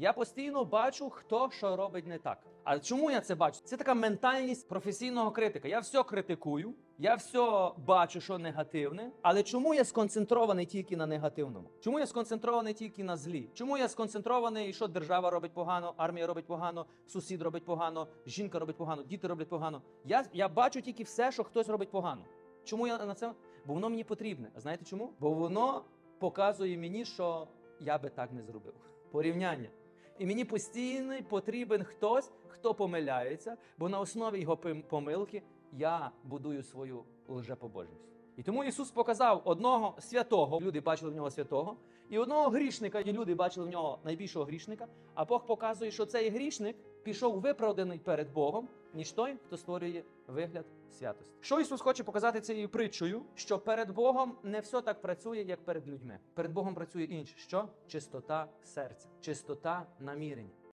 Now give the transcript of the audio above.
Я постійно бачу, хто що робить не так. А чому я це бачу? Це така ментальність професійного критика. Я все критикую, я все бачу, що негативне. Але чому я сконцентрований тільки на негативному? Чому я сконцентрований тільки на злі? Чому я сконцентрований, що держава робить погано, армія робить погано, сусід робить погано, жінка робить погано, діти роблять погано? Я, я бачу тільки все, що хтось робить погано. Чому я на це? Бо воно мені потрібне. Знаєте чому? Бо воно показує мені, що я би так не зробив. Порівняння. І мені постійно потрібен хтось, хто помиляється, бо на основі його помилки я будую свою лжепобожність. І тому Ісус показав одного святого, люди бачили в нього святого, і одного грішника, і люди бачили в нього найбільшого грішника. А Бог показує, що цей грішник пішов виправданий перед Богом, ніж той, хто створює вигляд святості. Що Ісус хоче показати цією притчою? Що перед Богом не все так працює, як перед людьми. Перед Богом працює інше. Що? Чистота серця, чистота намірення.